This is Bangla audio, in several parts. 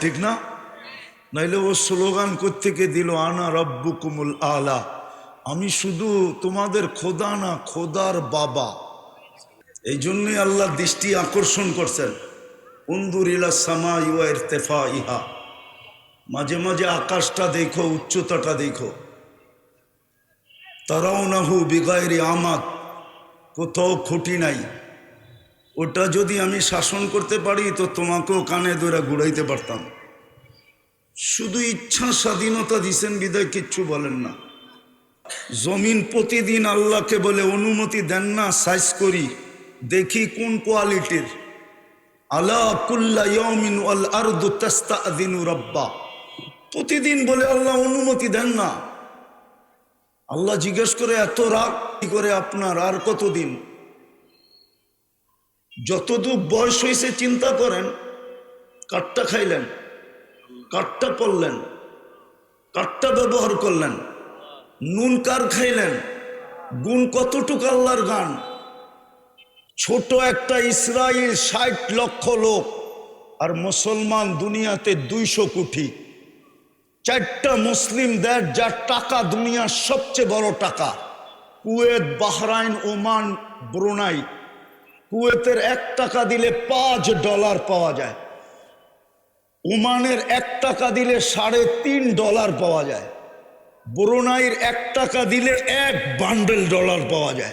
ঠিক না? নাইলে ও স্লোগান কোত্থেকে দিল, আনা রব্বুকুমুল আলা আমি শুধু তোমাদের খোদা না, খোদার বাবা। এই জন্যই আল্লাহ দৃষ্টি আকর্ষণ করছেন। উন্দুর ইলা সামা ইয়া ইরতেফা ইহা মাঝে মাঝে আকাশটা দেখো, উচ্চতাটা দেখো। তারাও নাহু বিগায়রি আমাদ। কোথাও খুঁটি নাই। ওটা যদি আমি শাসন করতে পারি, তো তোমাকেও কানে ধরে ঘুরাইতে পারতাম। শুধু ইচ্ছা স্বাধীনতা দিছেন বিদায়, কিচ্ছু বলেন না। জমিন প্রতিদিন আল্লাহকে বলে, অনুমতি দেন না, সাইজ করি, দেখি কোন কোয়ালিটির। আলা তাস্তাদিনু রব্বা। প্রতিদিন বলে, আল্লাহ, অনুমতি দেন না। আল্লাহ জিজ্ঞেস করে, এত রাগ কি করে আপনার, আর কতদিন? যতদূর বয়স হয়েছে, চিন্তা করেন, কাঠটা খাইলেন, কাঠটা পড়লেন কাঠটা ব্যবহার করলেন, নুন কার খাইলেন, গুণ কতটুকু আল্লাহর গান? ছোট একটা ইসরায়েল ষাট লক্ষ লোক আর মুসলমান দুনিয়াতে দুইশো কোটি। চারটা মুসলিম দেশ যার টাকা দুনিয়ার সবচেয়ে বড় টাকা। Kuwait, Bahrain, Oman, Brunei. কুয়েতের এক টাকা দিলে পাঁচ ডলার পাওয়া যায়। ওমানের এক টাকা দিলে সাড়ে তিন ডলার পাওয়া যায়। ব্রুনাইয়ের এক টাকা দিলে এক বান্ডেল ডলার পাওয়া যায়।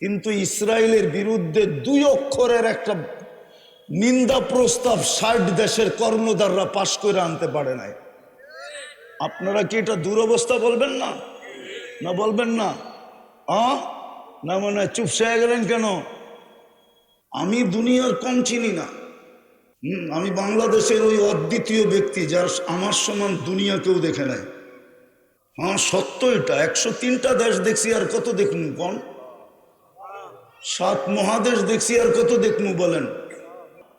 কিন্তু ইসরায়েলের বিরুদ্ধে দুই অক্ষরের একটা নিন্দা প্রস্তাব ষাট দেশের কর্মদাররা পাশ করে আনতে পারে নাই। আপনারা কি এটা দুরবস্থা বলবেন না? না বলবেন না। আ? না মানে চুপসে হয়ে গেলেন কেন? আমি দুনিয়ার কম চিনি না। আমি বাংলাদেশের ওই অদ্বিতীয় ব্যক্তি যার আমার সমান দুনিয়া কেউ দেখে নাই। হ্যাঁ সত্য এটা। একশো তিনটা দেশ দেখছি আর কত দেখুন কোন? সাত মহাদেশ দেখছি আর কত দেখুন বলেন?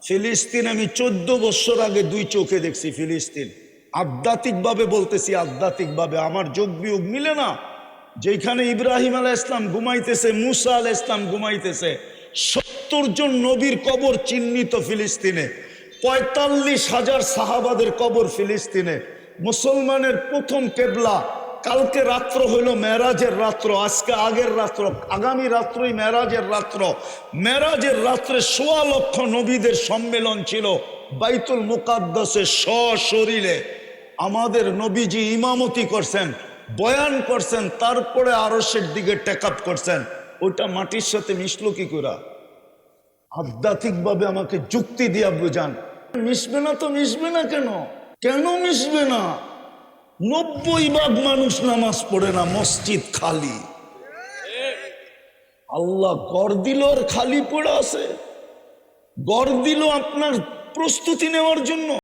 ফিলিস্তিন আমি চোদ্দ বছর আগে দুই চোখে দেখছি ফিলিস্তিন। আধ্যাত্মিকভাবে বলতেছি, আধ্যাত্মিকভাবে। আমার যোগ বিয়োগ মিলে না। যেখানে ইব্রাহিম আলাহ ইসলাম ঘুমাইতেছে, মুসা আলাহ ইসলাম ঘুমাইতেছে। সত্তর জন নবীর কবর চিহ্নিত ফিলিস্তিনে, পঁয়তাল্লিশ হাজার সাহাবাদের কবর ফিলিস্তিনে। মুসলমানের প্রথম কেবলা কালকে রাত্র হইল মেরাজের রাত্র, আজকে আগের রাত্র, আগামী রাত্রই মেরাজের রাত্র। মেরাজের রাত্রে সোয়া লক্ষ নবীদের সম্মেলন ছিল বাইতুল মুকাদ্দাসে সশরীরে। আমাদের নবীজি ইমামতি করছেন, বয়ান করছেন, তারপরে আরসের দিকে টেক আপ করছেন। ওটা মাটির সাথে মিশলো কি করে? আধ্যাত্মিকভাবে আমাকে যুক্তি দিয়া বোঝান। মিশবে না তো মিশবে না কেন? কেন মিশবে না? নব্বই ভাগ মানুষ নামাজ পড়ে না, মসজিদ খালি। আল্লাহ গড় দিল আর খালি পড়ে আছে। গড় দিল আপনার প্রস্তুতি নেওয়ার জন্য।